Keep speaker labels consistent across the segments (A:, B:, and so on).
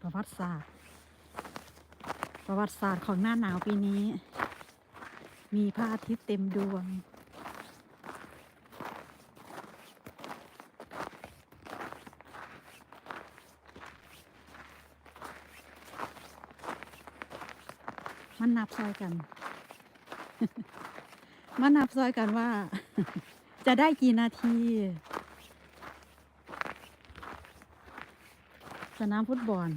A: ประวัติศาสตร์ ประวัติศาสตร์ของหน้าหนาวปีนี้ มีพระอาทิตย์เต็มดวง มันนับซอยกัน มันนับซอยกันว่า จะได้กี่นาที สนามฟุตบอล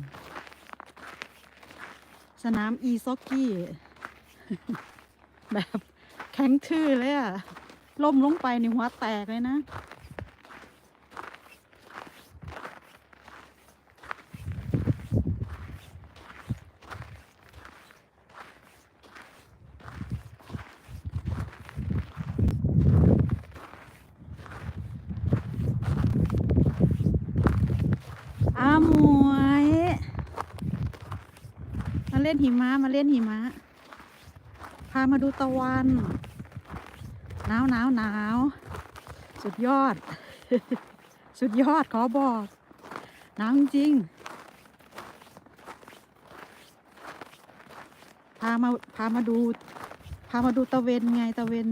A: สนามอีซ็อกกี้ แบบแข็งทื่อเลยอะล่มลงไปในหัวแตกเลยนะอาหมวย มา เล่นหิมะมาเล่นหิมะ พามาดูตะวันหนาวหนาวหนาวสุดยอด สุดยอดขอบอกหนาวจริงพามาพามาดู พามาดูตะเวนไงตะเวน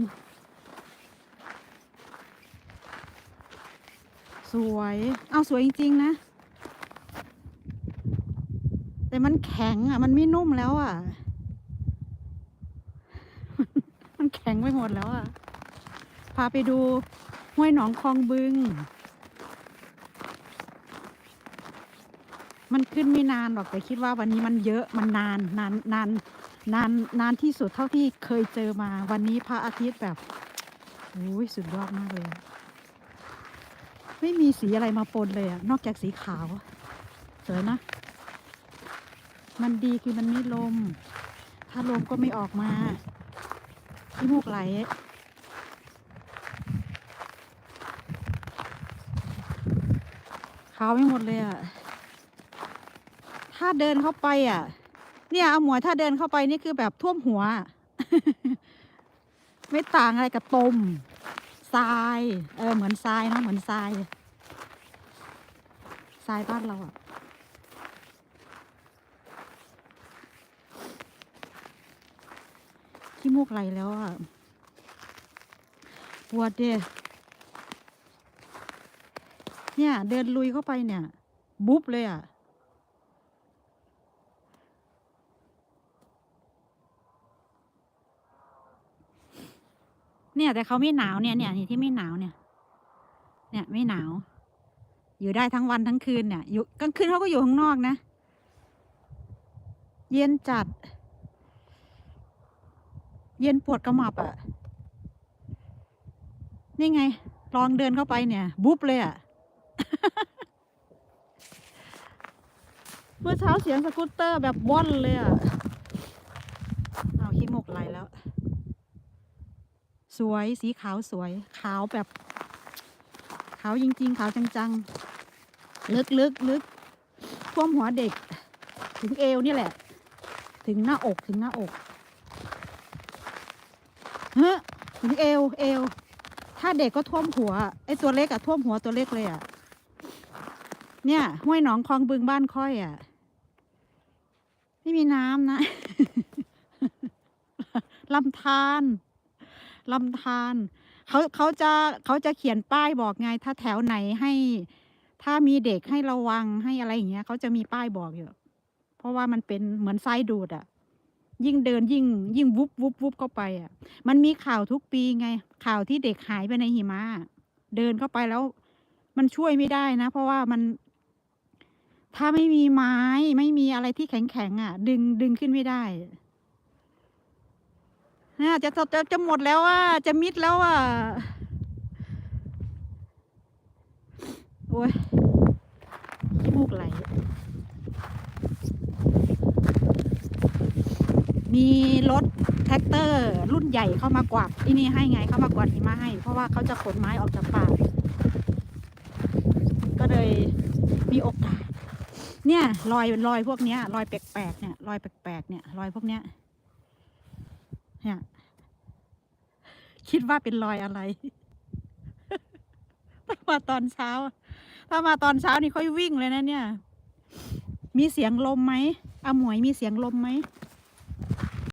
A: สวย เอาสวยจริง ๆ นะ มันแข็งอะ มันไม่นุ่มแล้วอะ มันแข็งไปหมดแล้วอะ พาไปดูห้วยหนองคลองบึง มันขึ้นไม่นานหรอกแต่คิดว่าวันนี้มันเยอะมันนานนานนานนานนานที่สุดเท่าที่เคยเจอมา วันนี้พระอาทิตย์แบบโอ้ยสุดยอดมากเลยไม่มีสีอะไรมาปนเลยอะนอกจากสีขาว สวยนะ มันดีคือมันไม่ลม ถ้าลมก็ไม่ออกมาที่มูกไหลขาวไม่หมดเลยอะ ถ้าเดินเข้าไปอะ เนี่ยเอาหมวยถ้าเดินเข้าไปนี่คือแบบท่วมหัว ไม่ต่างอะไรกับตมทราย เออ เหมือนทรายนะ เหมือนทราย ทรายบ้านเราอะ ขี้มูกไหลแล้วอะปวดเดเนี่ย เดินลุยเข้าไปเนี่ย บุ๊บเลยอะเนี่ย แต่เขาไม่หนาวเนี่ยเนี่ยนี่ที่ไม่หนาวเนี่ย เนี่ยไม่หนาว อยู่ได้ทั้งวันทั้งคืนเนี่ย อยู่กลางคืนเขาก็อยู่ข้างนอกนะ เย็นจัด เย็นปวดกระหมับอะ่ะนี่ไง ลองเดินเข้าไปเนี่ย บุ๊บเลยอะ่ะเมื่อเช้าเสียงสกูตเตอร์แบบว่อนเลยอะ่ะเอาขี้หมกไหลแล้ว สวยสีขาวสวย ขาวแบบ ขาวจริง ๆ ขาวจังๆ ลึกลึกลึกท่วมหัวเด็ก ถึงเอวนี่แหละ ถึงหน้าอกถึงหน้าอก ฮ้ถึงเอวเอว ถ้าเด็กก็ท่วมหัว ไอ้ตัวเล็กอะท่วมหัวตัวเล็กเลยอะเนี่ยห้วยหนองคลองบึงบ้านค่อยอะไม่มีน้ำนะลำธารลำธารเขาเขาจะเขาจะเขียนป้ายบอกไง ถ้าแถวไหนให้ ถ้ามีเด็กให้ระวังให้อะไรอย่างเงี้ยเขาจะมีป้ายบอกอยู่เพราะว่ามันเป็นเหมือนไส้ดูดอะ ยิ่งเดินยิ่งยิ่งวุบวุบวุบเข้าไปอะ มันมีข่าวทุกปีไง ข่าวที่เด็กหายไปในหิมะเดินเข้าไปแล้ว มันช่วยไม่ได้นะ เพราะว่ามัน ถ้าไม่มีไม้ไม่มีอะไรที่แข็งแข็งอะ ดึงดึงขึ้นไม่ได้เนี่ยจะจะจะหมดแล้วอะจะมิดแล้วอะโอ้ยขี้มูกไหล มีรถแท็กเตอร์รุ่นใหญ่เข้ามากวาดที่นี่ให้ไงเข้ามากวาดหิมะให้ เพราะว่าเขาจะขนไม้ออกจากป่า ก็เลยมีโอกาส เนี่ยรอยรอยพวกเนี้ยรอยแปลกๆเนี่ยรอยแปลกๆเนี่ยรอยพวกเนี้ย เนี่ย คิดว่าเป็นรอยอะไรถ้ามาตอนเช้า ถ้ามาตอนเช้านี่ค่อยวิ่งเลยนะเนี่ย มีเสียงลมไหมอาหมวยมีเสียงลมไหม